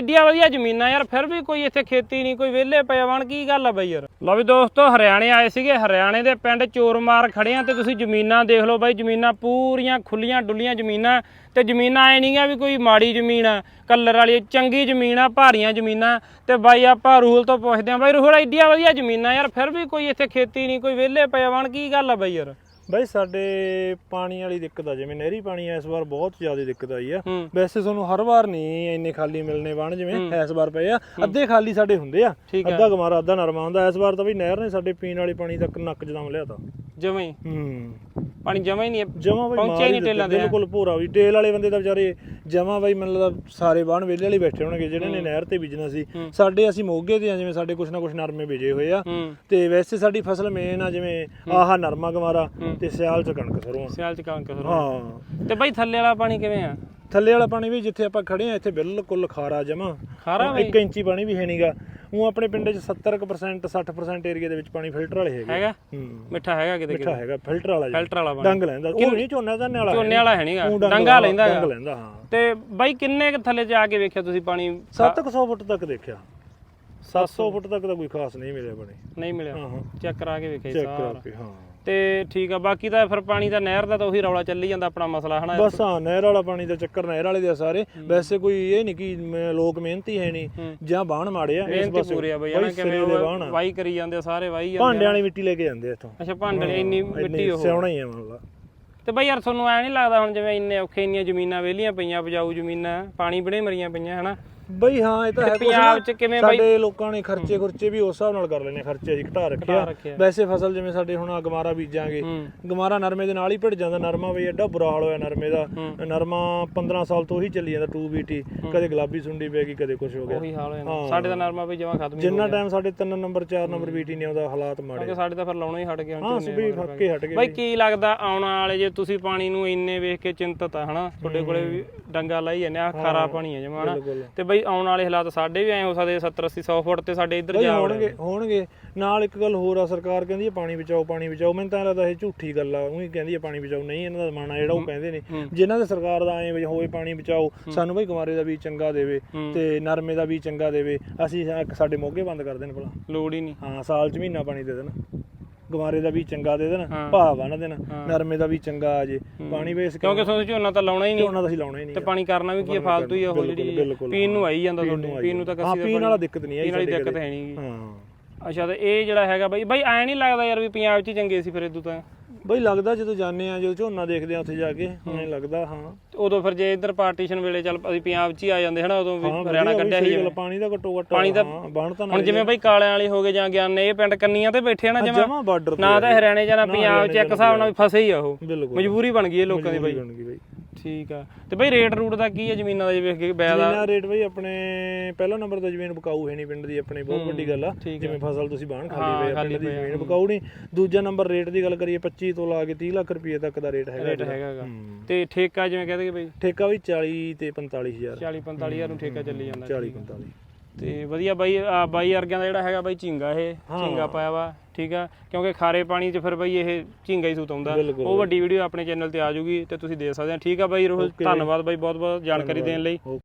ਐਡੀਆਂ ਵਧੀਆ ਜ਼ਮੀਨਾਂ ਯਾਰ, ਫਿਰ ਵੀ ਕੋਈ ਇੱਥੇ ਖੇਤੀ ਨਹੀਂ, ਕੋਈ ਵਿਹਲੇ ਪਏ ਵਣ ਕੀ ਗੱਲ ਆ ਬਈ ਯਾਰ? ਲਓ ਵੀ ਦੋਸਤੋ, ਹਰਿਆਣੇ ਆਏ ਸੀਗੇ, ਹਰਿਆਣੇ ਦੇ ਪਿੰਡ ਚੋਰਮਾਰ ਖੜੇ ਤੇ ਤੁਸੀਂ ਜ਼ਮੀਨਾਂ ਦੇਖ ਲਓ ਬਾਈ, ਜ਼ਮੀਨਾਂ ਪੂਰੀਆਂ ਖੁੱਲੀਆਂ ਡੁੱਲੀਆਂ ਜ਼ਮੀਨਾਂ, ਤੇ ਜ਼ਮੀਨਾਂ ਐ ਨਹੀਂਗਾ ਵੀ ਕੋਈ ਮਾੜੀ ਜ਼ਮੀਨ ਆ, ਕਲਰ ਵਾਲੀ, ਚੰਗੀ ਜ਼ਮੀਨ ਆ, ਭਾਰੀਆਂ ਜ਼ਮੀਨਾਂ, ਤੇ ਬਾਈ ਆਪਾਂ ਰੂਹਲ ਤੋਂ ਪੁੱਛਦੇ ਆ, ਬਾਈ ਰੂਹਲ ਐਡੀਆਂ ਵਧੀਆ ਜ਼ਮੀਨਾਂ ਯਾਰ, ਫਿਰ ਵੀ ਕੋਈ ਇੱਥੇ ਖੇਤੀ ਨਹੀਂ, ਕੋਈ ਵਿਹਲੇ ਪਏ ਵਣ ਕੀ ਗੱਲ ਆ ਬਾਈ ਯਾਰ? ਬਾਈ ਸਾਡੇ ਪਾਣੀ ਵਾਲੀ ਦਿੱਕਤ ਆ ਜਿਵੇਂ ਨਹਿਰੀ ਪਾਣੀ ਇਸ ਵਾਰ ਬਹੁਤ ਜ਼ਿਆਦਾ ਦਿੱਕਤ ਆਈ ਆ। ਵੈਸੇ ਤੁਹਾਨੂੰ ਹਰ ਵਾਰ ਨਹੀਂ ਇੰਨੇ ਖਾਲੀ ਮਿਲਨੇ ਬਣ ਜਿਵੇਂ ਇਸ ਵਾਰ ਪਏ ਆ। ਅੱਧੇ ਖਾਲੀ ਸਾਡੇ ਹੁੰਦੇ ਆ। ਅੱਧਾ ਗਮਾਰਾ ਅੱਧਾ ਨਰਮਾ ਹੁੰਦਾ। ਇਸ ਵਾਰ ਤਾਂ ਵੀ ਨਹਿਰ ਨੇ ਸਾਡੇ ਪੀਣ ਵਾਲੇ ਪਾਣੀ ਤੱਕ ਨੱਕ ਜਦਮ ਲਿਆ ਤਾ। ਜਮਾਂ ਹੀ। ਹੂੰ। ਪਾਣੀ ਜਮਾਂ ਹੀ ਨਹੀਂ ਜਮਾ ਬਈ ਪਹੁੰਚਿਆ ਹੀ ਨਹੀਂ ਟੇਲਾਂ ਤੇ। ਬਿਲਕੁਲ ਭੋਰਾ ਵੀ। ਟੇਲ ਵਾਲੇ ਬੰਦੇ ਤਾਂ ਵਿਚਾਰੇ ਜਮਾ ਬਈ ਮੈਨੂੰ ਲੱਗਦਾ ਸਾਰੇ ਬਾਣ ਵੇਲੇ ਵਾਲੇ ਬੈਠੇ ਹੋਣਗੇ ਜਿਹੜੇ ਨੇ ਨਹਿਰ ਤੇ ਬੀਜਣਾ ਸੀ। ਸਾਡੇ ਅਸੀਂ ਮੋਗੇ ਤੇ ਆ ਜਿਵੇਂ ਸਾਡੇ ਕੁਛ ਨਾ ਕੁਛ ਨਰਮੇ ਬੀਜੇ ਹੋਏ ਆ। ਤੇ ਵੈਸੇ ਸਾਡੀ ਫਸਲ ਮੇਨ ਆ ਜਿਵੇਂ ਆਹ ਨਰਮਾ ਗਮਾਰਾ ਤੇ ਸਿਆਲ ਚ ਕਣਕ ਸਰੋਂ। ਸਿਆਲ ਚ ਕਣਕ ਸਰੋਂ ਹਾਂ। ਤੇ ਬਾਈ ਥੱਲੇ ਵਾਲਾ ਪਾਣੀ ਕਿਵੇਂ ਆ? ਥੱਲੇ ਵਾਲਾ ਪਾਣੀ ਵੀ ਜਿੱਥੇ ਆਪਾਂ ਖੜੇ ਆ ਇੱਥੇ ਬਿਲਕੁਲ ਖਾਰਾ ਜਮਾ। ਖਾਰਾ 1 ਇੰਚੀ ਪਾਣੀ ਵੀ ਹੈ ਨਹੀਂਗਾ ਉਹ ਆਪਣੇ ਪਿੰਡ 'ਚ 70% 60% ਏਰੀਆ ਦੇ ਵਿੱਚ ਪਾਣੀ ਫਿਲਟਰ ਵਾਲੇ ਹੈਗੇ ਹੈਗਾ? ਹੂੰ। ਮਿੱਠਾ ਹੈਗਾ ਕਿਤੇ ਮਿੱਠਾ ਹੈਗਾ ਫਿਲਟਰ ਵਾਲਾ ਜੀ। ਫਿਲਟਰ ਵਾਲਾ ਪਾਣੀ। ਡੰਗ ਲੈਂਦਾ। ਉਹ ਨਹੀਂ ਝੋਨਾ ਝਾਨੇ ਵਾਲਾ ਝੋਨੇ ਵਾਲਾ ਹੈ ਨਹੀਂਗਾ ਡੰਗ ਲੈਂਦਾ ਡੰਗ ਲੈਂਦਾ ਹਾਂ। ਤੇ ਬਾਈ ਕਿੰਨੇ ਕੁ ਥੱਲੇ ਜਾ ਕੇ ਵੇਖਿਆ ਤੁਸੀਂ ਪਾਣੀ? 700 ਫੁੱਟ ਤੱਕ ਦੇਖਿਆ। 700 ਫੁੱਟ ਤੱਕ ਤਾਂ ਕੋਈ ਖਾਸ ਨਹੀਂ ਮਿਲਿਆ ਬਣੇ ਨਹੀਂ ਮਿਲਿਆ। ਹਾਂ ਚੈੱਕ ਕਰਾ ਕੇ ਵੇਖਿਆ ਜੀ ਚੈੱਕ ਸਾਰਾ। ਕਰਕੇ ਹਾਂ। ਤੇ ਠੀਕ ਆ ਬਾਕੀ ਤਾਂ ਫਿਰ ਪਾਣੀ ਦਾ ਨਹਿਰ ਦਾ ਤਾਂ ਉਹੀ ਰੌਲਾ ਚੱਲੀ ਜਾਂਦਾ ਆਪਣਾ ਮਸਲਾ ਹਨਾ? ਬਸ ਹਾਂ ਨਹਿਰ ਵਾਲਾ ਪਾਣੀ ਦਾ ਚੱਕਰ ਨਹਿਰ ਵਾਲੇ ਦੇ ਆ ਸਾਰੇ। ਵੈਸੇ ਕੋਈ ਇਹ ਨਹੀਂ ਕਿ ਮ- ਲੋਕ ਮਿਹਨਤੀ ਹੈ ਨਹੀਂ। ਜਾਂ ਬਾਣ ਮਾੜੇ ਆ ਇਸ ਮਿਹਨਤੀ ਪੂਰੇ ਆ ਬਈ ਹਨਾ? ਕਿਵੇਂ ਉਹ ਵਾਈ ਕਰੀ ਜਾਂਦੇ ਆ, ਸਾਰੇ ਵਾਈ ਜਾਂਦੇ ਭਾਂਡਿਆਂ ਵਾਲੀ ਮਿੱਟੀ ਲੈ ਕੇ ਜਾਂਦੇ ਆ ਇੱਥੋਂ। ਅੱਛਾ ਭਾਂਡੇ ਇੰਨੀ ਮਿੱਟੀ ਉਹ। ਸਿਆਉਣਾ ਹੀ ਆ ਮੰਨ ਲਾ। ਤੇ ਬਈ ਯਾਰ ਤੁਹਾਨੂੰ ਐ ਨਹੀਂ ਲੱਗਦਾ ਹੁਣ ਜਿਵੇਂ ਇੰਨੇ ਔਖੇ ਇੰਨੀਆਂ ਜ਼ਮੀਨਾਂ ਵਿਹਲੀਆਂ ਪਈਆਂ ਉਪਜਾਊ ਜ਼ਮੀਨਾਂ ਪਾਣੀ ਬੜੇ ਮਰੀਆਂ ਪਈਆਂ ਹਨਾ? ਬਈ ਹਾਂ ਇਹ ਤਾਂ ਹੈ ਕੁਛ ਪੰਜਾਬ ਨਾ, ਚ ਕਿਵੇਂ ਬਈ? ਸਾਡੇ ਲੋਕਾਂ ਨੇ ਖਰਚੇ ਖੁਰਚੇ ਵੀ ਉਸ ਹਿਸਾਬ ਨਾਲ ਕਰ ਲੈਣੇ ਖਰਚੇ ਅਸੀਂ ਘਟਾ ਰੱਖਿਆ ਰੱਖਿਆ। ਵੈਸੇ ਫਸਲ ਜਿਵੇਂ ਸਾਡੇ ਹੁਣ ਆ ਗਮਾਰਾ ਬੀਜਾਂਗੇ ਹੂੰ। ਗਮਾਰਾ ਨਰਮੇ ਦੇ ਨਾਲ ਹੀ ਭਿੜ ਜਾਂਦਾ ਨਰਮਾ ਬਈ ਐਡਾ ਬੁਰਾ ਹਾਲ ਹੋਇਆ ਨਰਮੇ ਦਾ। ਨਰਮਾ 15 ਸਾਲ ਤੋਂ ਉਹੀ ਚੱਲੀ ਜਾਂਦਾ 2BT ਕਦੇ ਗੁਲਾਬੀ ਸੁੰਡੀ ਪੈ ਗਈ ਕਦੇ ਕੁਝ ਹੋ ਗਿਆ। ਉਹੀ ਹਾਲ ਹੋ। ਜਾਂਦਾ ਸਾਡੇ ਤਾਂ ਨਰਮਾ ਵੀ ਜਮਾ ਖਤਮ ਹੀ ਹੋ ਜਿੰਨਾ ਟਾਈਮ ਸਾਡੇ 3 ਨੰਬਰ 4 ਨੰਬਰ BT ਨਹੀਂ ਆਉਂਦਾ ਹਾਲਾਤ ਮਾੜੇ ਗਿਆ ਸਾਡੇ ਤਾਂ ਫਿਰ ਲਾਉਣਾ ਹੀ ਹਟ ਗਿਆ ਹੁਣ ਹਾਂ ਝੋਨੇ ਸਭੀ ਮਗਰ ਪੈ ਫੱਕੇ ਹਟ ਗਏ ਬਾਈ ਕੀ ਲੱਗਦਾ ਆਉਣ ਵਾਲੇ ਜੇ ਤੁਸੀਂ ਪਾਣੀ ਨੂੰ ਇੰਨੇ ਵੇਖ ਕੇ ਚਿੰਤਤ ਆ ਹਨਾ? ਤੁਹਾਡੇ ਕੋਲੇ ਵੀ ਡੰਗਾ ਲਾਈ ਜਾਂਦੇ ਆ ਖਾਰਾ ਪਾਣੀ ਹੈ ਜਮਾ ਹਨਾ? ਬਿਲਕੁਲ। ਤੇ ਬਈ ਆਉਣ ਵਾਲੇ ਹਾਲਾਤ ਸਾਡੇ ਵੀ ਐ ਹੋ ਸਕਦੇ 70 80 100 ਫੁੱਟ ਤੇ ਸਾਡੇ ਇੱਧਰ ਬਈ ਜਾ ਹੋਣਗੇ ਹੋਣਗੇ। ਨਾਲ ਇੱਕ ਗੱਲ ਹੋਰ ਆ ਸਰਕਾਰ ਕਹਿੰਦੀ ਹੈ ਪਾਣੀ ਬਚਾਓ ਪਾਣੀ ਬਚਾਓ। ਮੈਨੂੰ ਤਾਂ ਲੱਗਦਾ ਇਹ ਝੂਠੀ ਗੱਲ ਆ ਉਹੀ ਕਹਿੰਦੀ ਹੈ ਪਾਣੀ ਬਚਾਓ। ਨਹੀਂ ਇਹਨਾਂ ਦਾ ਮਾਣਾ ਜਿਹੜਾ ਉਹ ਕਹਿੰਦੇ ਨੇ। ਜਿਨ੍ਹਾਂ ਦੇ ਸਰਕਾਰ ਦਾ ਐ ਹੋਏ ਪਾਣੀ ਬਚਾਓ ਸਾਨੂੰ ਬਈ ਕੁਮਾਰੇ ਦਾ ਵੀ ਚੰਗਾ ਦੇਵੇ ਤੇ ਨਰਮੇ ਦਾ ਵੀ ਚੰਗਾ ਦੇਵੇ। ਅਸੀਂ ਸਾਡੇ ਮੋਗੇ ਬੰਦ ਕਰ ਦੇਣ ਭਲਾ। ਲੋੜ ਹੀ ਨਹੀਂ। ਹਾਂ ਸਾਲ ਚ ਮਹੀਨਾ ਪਾਣੀ ਦੇ ਦੇਣ। ਗਮਾਰੇ ਦਾ ਵੀ ਚੰਗਾ ਦੇ ਦੇਣ ਭਾਅ ਬੰਨ ਦੇਣ ਨਰਮੇ ਦਾ ਵੀ ਚੰਗਾ ਆ ਜੇ। ਪਾਣੀ ਵੇਸ ਕਿਉਂਕਿ ਤੁਹਾਨੂੰ ਝੋਨਾ ਤਾਂ ਲਾਉਣਾ ਹੀ ਨਹੀਂ। ਦਾ ਅਸੀਂ ਲਾਉਣਾ ਹੀ ਨਹੀਂ ਤੇ ਪਾਣੀ ਕਰਨਾ ਵੀ ਕੀ ਆ ਫਾਲਤੂ ਹੀ ਆ ਉਹ ਜਿਹੜੀ ਬਿਲਕੁਲ, ਪੀਣ ਨੂੰ ਆਈ ਜਾਂਦਾ ਤੁਹਾਡੇ ਪੀਣ ਨੂੰ ਤਾਂ ਹਾਂ ਕੱਸੀ ਪੀਣ ਵਾਲਾ ਦਿੱਕਤ ਨਹੀਂ ਆਈ ਪੀਣ ਵਾਲੀ ਸਾਡੇ ਦਿੱਕਤ। ਹੈ ਨਹੀਂਗੀ ਹਾਂ। ਅੱਛਾ ਤੇ ਇਹ ਜਿਹੜਾ ਹੈਗਾ ਬਈ ਬਈ ਐ ਨਹੀਂ ਲੱਗਦਾ ਯਾਰ ਵੀ ਪੰਜਾਬ 'ਚ ਹੀ ਚੰਗੇ ਸੀ ਫਿਰ ਇਦੋਂ ਤਾਂ। ਬਈ ਲੱਗਦਾ ਜਦੋਂ ਜਾਂਦੇ ਆ ਜਦੋਂ ਝੋਨਾ ਦੇਖਦੇ ਆ ਉੱਥੇ ਜਾ ਕੇ ਐਂ ਲੱਗਦਾ ਹਾਂ। ਉਦੋਂ ਫਿਰ ਜੇ ਇੱਧਰ ਪਾਰਟੀਸ਼ਨ ਵੇਲੇ ਚੱਲ ਅਸੀਂ ਪੰਜਾਬ 'ਚ ਹੀ ਆ ਜਾਂਦੇ ਹਨਾ ਉਦੋਂ ਵੀ ਹਾਂ ਹਰਿਆਣਾ ਵਧੀਆ ਕੱਢਿਆ ਬਈ, ਸੀ ਸਹੀ ਗੱਲ, ਜਿਵੇਂ। ਪਾਣੀ ਦਾ ਘੱਟੋ ਘੱਟ ਪਾਣੀ ਦਾ- ਹਾਂ ਬਣ ਤਾਂ ਹੁਣ ਜਿਵੇਂ ਬਈ ਕਾਲਿਆਂ ਵਾਲੀ ਹੋ ਗਏ ਜਾਂ ਗਿਆਨੇ ਇਹ ਪਿੰਡ ਕੰਨੀਆਂ ਤੇ ਬੈਠੇ ਆ ਨਾ ਜਮਾ। ਬਾਰਡਰ ਨਾ ਤਾਂ ਹਰਿਆਣੇ ਜਾਂ ਨਾ ਪੰਜਾਬ 'ਚ ਇੱਕ ਹਿਸਾਬ ਨਾਲ ਵੀ ਫਸੇ ਹੀ ਆ ਉਹ। ਬਿਲਕੁਲ। ਮਜਬੂਰੀ ਬਣ ਗਈ ਇਹ ਲੋਕਾਂ ਦੀ ਬਈ। ਬਣ ਗਈ ਬਈ। ਠੀਕ ਆ। ਤੇ ਬਈ ਰੇਟ ਰੂਟ ਦਾ ਕੀ ਹੈ ਜ਼ਮੀਨਾਂ ਦਾ? ਜੇ ਵੇਖ ਕੇ ਬੈ ਦਾ ਰੇਟ ਬਈ ਆਪਣੇ ਪਹਿਲਾ ਨੰਬਰ ਤਾਂ ਜ਼ਮੀਨ ਬਕਾਊ ਹੈ ਨਹੀਂ ਪਿੰਡ ਦੀ ਆਪਣੇ ਬਹੁਤ ਵੱਡੀ ਗੱਲ ਆ। ਠੀਕ ਜਿਵੇਂ ਫਸਲ ਤੁਸੀਂ ਬਾਣ ਖਾਲੀ ਪਏ ਆ, ਪਿੰਡ ਦੀ ਜ਼ਮੀਨ ਬਕਾਊ ਨਹੀਂ। ਦੂਜਾ ਨੰਬਰ ਰੇਟ ਦੀ ਗੱਲ ਕਰੀਏ 25 ਤੋਂ ਲਾ ਕੇ 30 ਲੱਖ ਰੁਪਏ ਤੱਕ ਦਾ ਰੇਟ ਹੈਗਾ ਰੇਟ ਇਹਦਾ। ਹੈਗਾ ਗਾ। ਹੂੰ। ਤੇ ਠੇਕਾ ਜਿਵੇਂ ਕਹਦੇ ਬਈ? ਠੇਕਾ ਵੀ 40 ਤੇ 45000 40 45000 ਨੂੰ ਠੇਕਾ ਚੱਲੀ ਜਾਂਦਾ 40 45 ਤੇ ਵਧੀਆ ਬਾਈ ਆ ਬਾਈ ਵਰਗਿਆਂ ਦਾ ਜਿਹੜਾ ਹੈਗਾ ਬਾਈ ਝਿੰਗਾ ਇਹ ਝਿੰਗਾ ਪਾਇਆ ਵਾ ਠੀਕ ਆ? ਕਿਉਂਕਿ ਖਾਰੇ ਪਾਣੀ 'ਚ ਫਿਰ ਬਾਈ ਇਹ ਝਿੰਗਾ ਹੀ ਸੂਤ ਆਉਂਦਾ ਬਿਲਕੁਲ। ਉਹ ਵੱਡੀ ਵੀਡੀਓ ਆਪਣੇ ਚੈਨਲ ਤੇ ਆ ਜੂਗੀ ਤੇ ਤੁਸੀਂ ਦੇਖ ਸਕਦੇ ਆ। ਠੀਕ ਆ ਬਾਈ ਰੋਹਿਤ ਧੰਨਵਾਦ ਬਾਈ ਬਹੁਤ ਬਹੁਤ ਜਾਣਕਾਰੀ ਦੇਣ ਲਈ।